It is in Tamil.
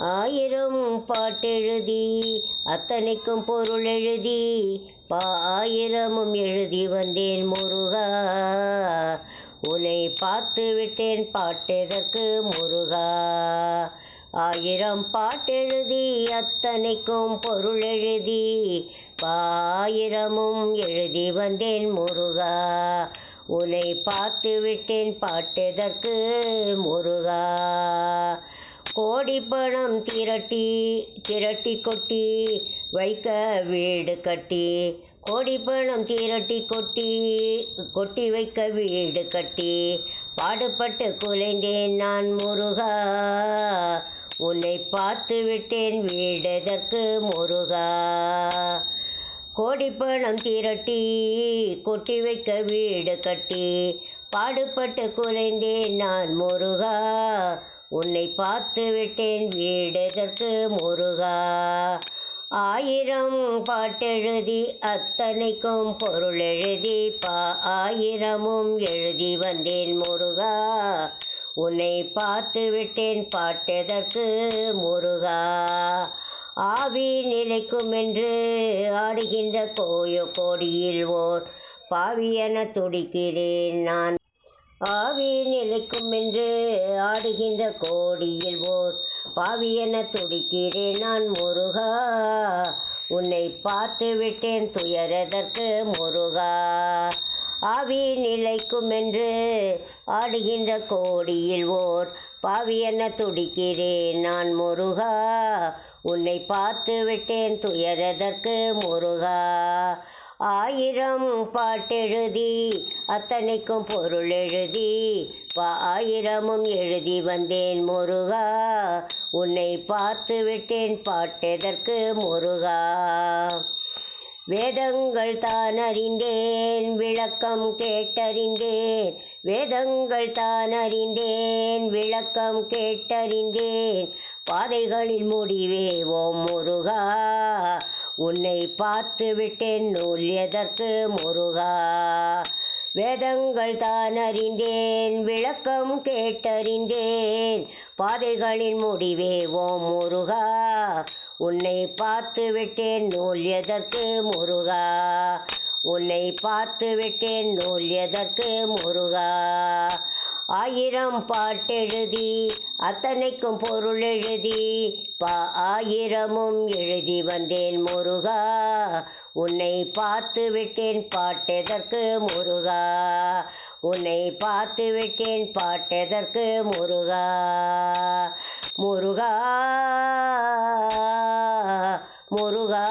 ஆயிரம் பாட்டெழுதி அத்தனைக்கும் பொருள் எழுதி பாயிரமும் எழுதி வந்தேன் முருகா. உன்னை பார்த்து விட்டேன் பாட்டெதற்கு முருகா. ஆயிரம் பாட்டெழுதி அத்தனைக்கும் பொருள் எழுதி பாயிரமும் எழுதி வந்தேன் முருகா. உன்னை பார்த்து விட்டேன் பாட்டெதற்கு முருகா. கோடி பணம் திரட்டி திரட்டி கொட்டி வைக்க வீடு கட்டி. கோடி பணம் திரட்டி கொட்டி கொட்டி வைக்க வீடு கட்டி. பாடுபட்டு குலைந்தேன் நான் முருகா. உன்னை பார்த்து விட்டேன் வீடெதற்கு முருகா. கோடி பணம் திரட்டி கொட்டி வைக்க வீடு கட்டி. பாடுபட்டு குலைந்தேன் நான் முருகா. உன்னை பார்த்து விட்டேன் வீடெதற்கு முருகா. ஆயிரம் பாட்டெழுதி அத்தனைக்கும் பொருள் எழுதி பா ஆயிரமும் எழுதி வந்தேன் முருகா. உன்னை பார்த்து விட்டேன் பாட்டெதற்கு முருகா. ஆவி நிலைக்கும் என்று ஆடுகின்ற கோயோ கோடியில் ஓர் பாவியென துடிக்கிறேன் நான். ஆவி நிலைக்கும் என்று ஆடுகின்ற கோடியில் ஓர் பாவியென துடிக்கிறேன் நான் முருகா. உன்னை பார்த்து விட்டேன் துயரதற்கு முருகா. ஆவி நிலைக்கும் என்று ஆடுகின்ற கோடியில் ஓர் பாவியென துடிக்கிறேன் நான் முருகா. உன்னை பார்த்து விட்டேன் துயரதற்கு முருகா. ஆயிரம் பாட்டெழுதி அத்தனைக்கும் பொருள் எழுதி ஆயிரமும் எழுதி வந்தேன் முருகா. உன்னை பார்த்து விட்டேன் பாட்டெதற்கு முருகா. வேதங்கள் தான் அறிந்தேன் விளக்கம் கேட்டறிந்தேன். வேதங்கள் தான் அறிந்தேன் விளக்கம் கேட்டறிந்தேன். பாதைகளில் முடிவே ஓம் முருகா. உன்னை பார்த்து விட்டேன் நூல் எதற்கு முருகா? வேதங்கள் தான் அறிந்தேன் விளக்கம் கேட்டறிந்தேன். பாதைகளின் முடிவே ஓம் முருகா? உன்னை பார்த்து விட்டேன் நூல் எதற்கு முருகா? உன்னை பார்த்து விட்டேன் நூல் எதற்கு முருகா? ஆயிரம் பாட்டெழுதி அத்தனைக்கும் பொருள் எழுதி பா ஆயிரமும் எழுதி வந்தேன் முருகா. உன்னை பார்த்து விட்டேன் பாட்டெதற்கு முருகா. உன்னை பார்த்து விட்டேன் பாட்டெதற்கு முருகா. முருகா முருகா.